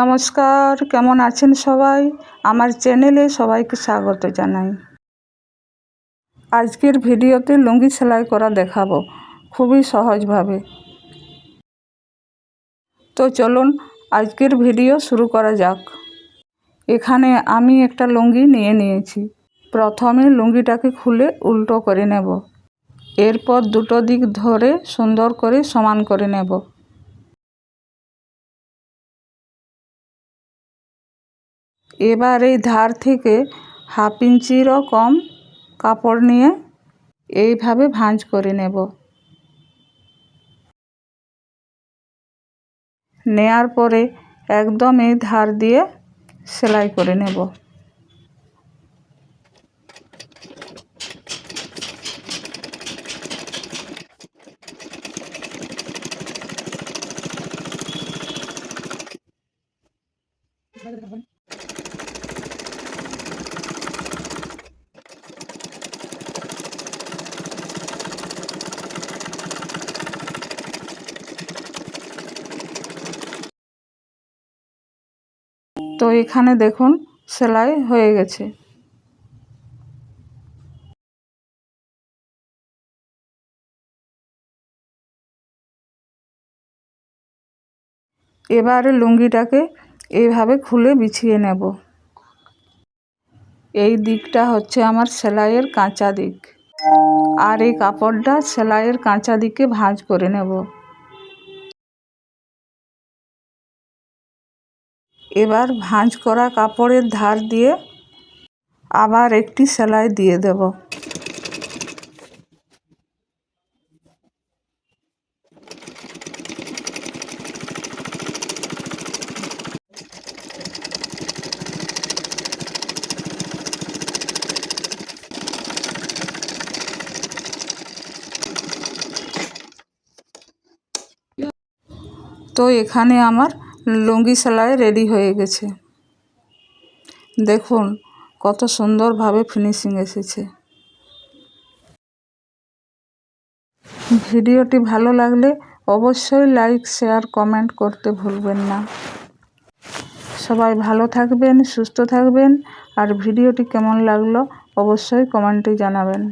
নমস্কার, কেমন আছেন সবাই? আমার চ্যানেলে সবাইকে স্বাগত জানাই। আজকের ভিডিওতে লুঙ্গি সেলাই করা দেখাবো, খুবই সহজভাবে। তো চলুন, আজকের ভিডিও শুরু করা যাক। এখানে আমি একটা লুঙ্গি নিয়ে নিয়েছি। প্রথমে লুঙ্গিটাকে খুলে উল্টো করে নেব। এরপর দুটো দিক ধরে সুন্দর করে সমান করে নেব। এবার এই ধার থেকে হাফ ইঞ্চিরও কম কাপড় নিয়ে এইভাবে ভাঁজ করে নেব। নেয়ার পরে একদম এই ধার দিয়ে সেলাই করে নেব। তো এখানে দেখুন, সেলাই হয়ে গেছে। এবারে লুঙ্গিটাকে এইভাবে খুলে বিছিয়ে নেব। এই দিকটা হচ্ছে আমার সেলাইয়ের কাঁচা দিক। আর এই কাপড়টা সেলাইয়ের কাঁচা দিকে ভাঁজ করে নেব। এবার ভাঁজ করা কাপড়ের ধার দিয়ে আবার একটি সেলাই দিয়ে দেব। তো এখানে আমার লুঙ্গি সেলাই রেডি হয়ে গেছে। দেখুন, কত সুন্দরভাবে ফিনিশিং এসেছে। ভিডিওটি ভালো লাগলে অবশ্যই লাইক শেয়ার কমেন্ট করতে ভুলবেন না। সবাই ভালো থাকবেন, সুস্থ থাকবেন, আর ভিডিওটি কেমন লাগল অবশ্যই কমেন্টে জানাবেন।